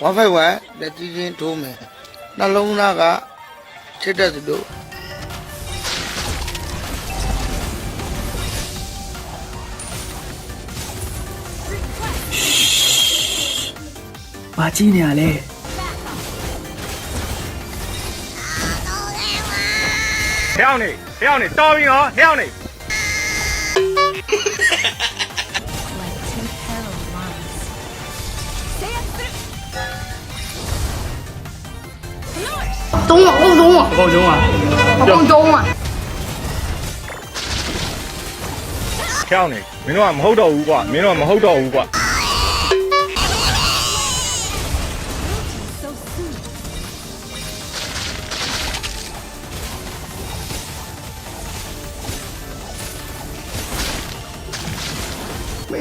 151လက်ကြီးချင်းထိုးမယ်နှလုံးသားကချစ်တဲ့သူတို့ဘာကြည့်နေရလဲဟဲ့အောင်နေဟဲ့အောင်နေတော်ပြီနော်ဟဲ့အောင်နေ 中啊，欧中啊， အကုန်လုံးอ่ะ 欧中啊。 ဟဲ့အောင်နေမင်းတို့ကမဟုတ်တော့ဘူးကွာမင်းတို့ကမဟုတ်တော့ဘူးကွာ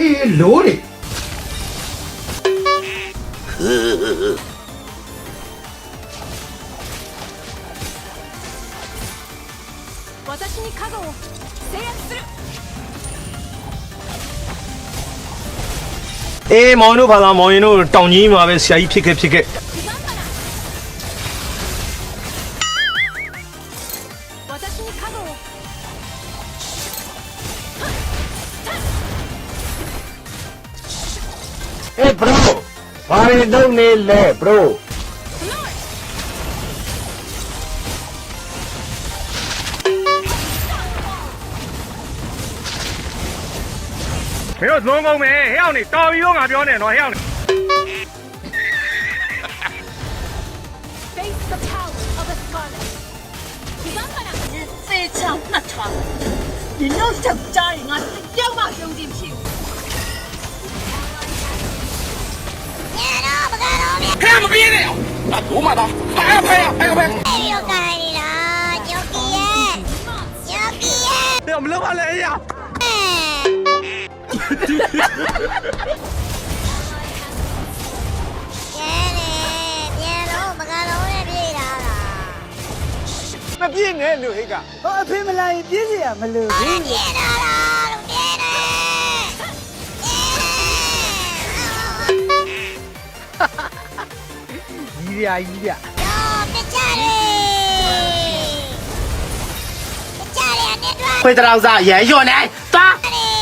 အေးလိုးတ 私に加護を制圧する အေးမောင်တို့ဘာသာမောင်ရင်တို့တောင်ကြီးမှာပဲဆရာကြီးဖြစ်ခဲ့ဖြစ်ခဲ့ 私に加護を အေး bro ဘာတွေလုပ်နေလဲ bro မင်းတို့လုံးကုန်မယ်ဟဲ့အောင်နေတော်ပြီးတော့ငါပြောနေတော့ဟဲ့အောင်နေ Face the power of the scarlet. ဒီကမ္ဘာကလည်းသေချာနှတ်ထား။ဒီနောက်ချက်ကြားရင်ငါပြောင်းမှယုံကြည်ဖြစ် ဟဲ့မပြေးနဲ့အဘိုးမသားဖဲဖဲဖဲဖဲ Yogi, eh? Yogi, eh? မလုပ်ပါနဲ့အေးရ ည့်နဲ့လူဟိတ်ကဟောအဖေမလာရင်ပြည့်စရာမလိုဘူး Viene, no viene. ကြီးရကြီးရ No, pechare. Pechare, a network. ခွေးတောင်စားရန်လျော့နေသွား Pechare,